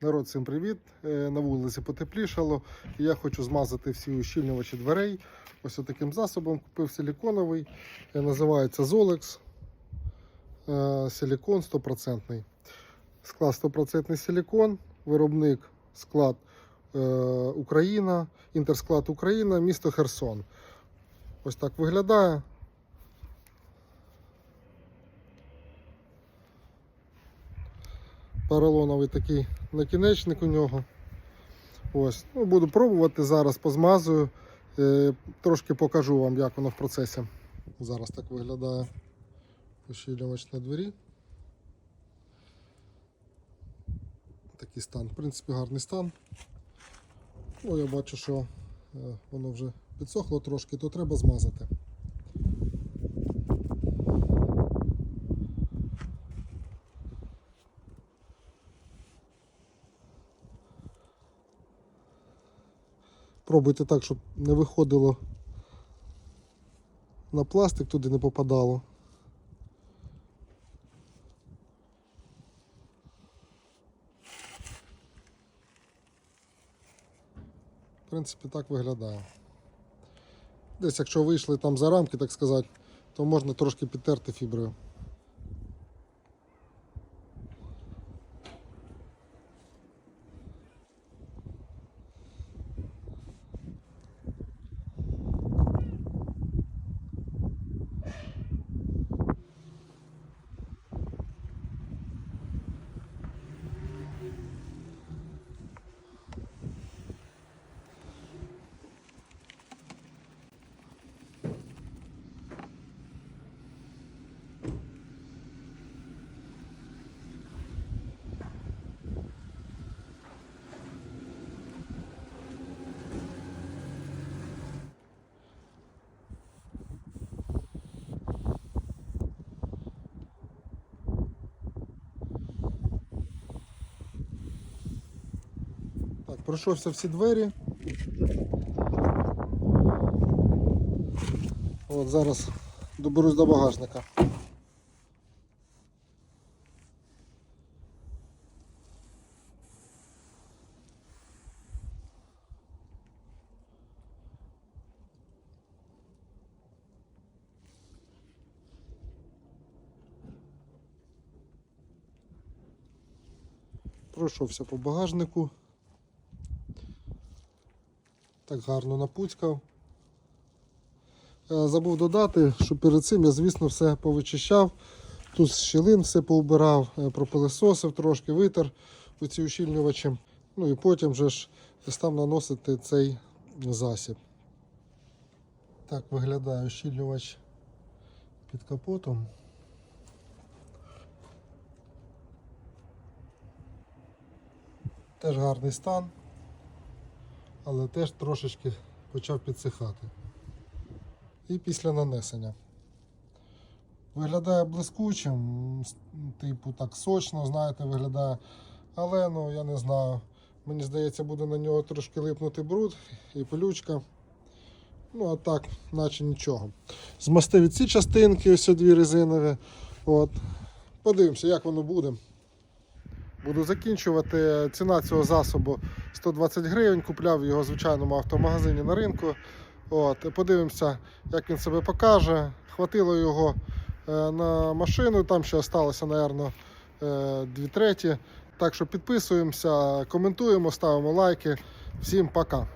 Народ, всім привіт! Е, На вулиці потеплішало. Я хочу змазати всі ущільнювачі дверей. Ось таким засобом купив силіконовий. Е, Називається Zolex. Е, Силікон 100%. Склад 100% силікон. Виробник склад Україна, інтерсклад Україна, місто Херсон. Ось так виглядає. Поролоновий такий накінечник у нього. Ось. Ну, буду пробувати зараз, позмазую. Е, трошки покажу вам, як воно в процесі. Зараз так виглядає ущільнювач на двері. Такий стан. В принципі, гарний стан. Ну, я бачу, що е, воно вже підсохло трошки, то треба змазати. Пробуйте так, щоб не виходило на пластик, туди не попадало. В принципі, так виглядає. Десь, якщо вийшли там за рамки, так сказати, то можна трошки підтерти фіброю. Пройшовся всі двері. От зараз доберусь до багажника. Пройшовся по багажнику. Так гарно напуцькав. Е, Забув додати, що перед цим я, звісно, все повичищав. Тут щілин все поубирав, е, пропилисосив трошки, витер оці ущільнювачі. Ну і потім вже ж став наносити цей засіб. Так виглядає ущільнювач під капотом. Теж гарний стан але теж трошечки почав підсихати. І після нанесення. Виглядає блискучим, типу так сочно, знаєте, виглядає. Але ну я не знаю. Мені здається, буде на нього трошки липнути бруд і пилючка. Ну, а так, наче нічого. Змастив ці частинки, ось дві резинові. От. Подивимося, як воно буде. Буду закінчувати. Ціна цього засобу 120 гривень. Купляв його в звичайному автомагазині на ринку. От, подивимося, як він себе покаже. Хватило його е, на машину, там ще залишилося, мабуть, дві треті. Так що підписуємося, коментуємо, ставимо лайки. Всім пока.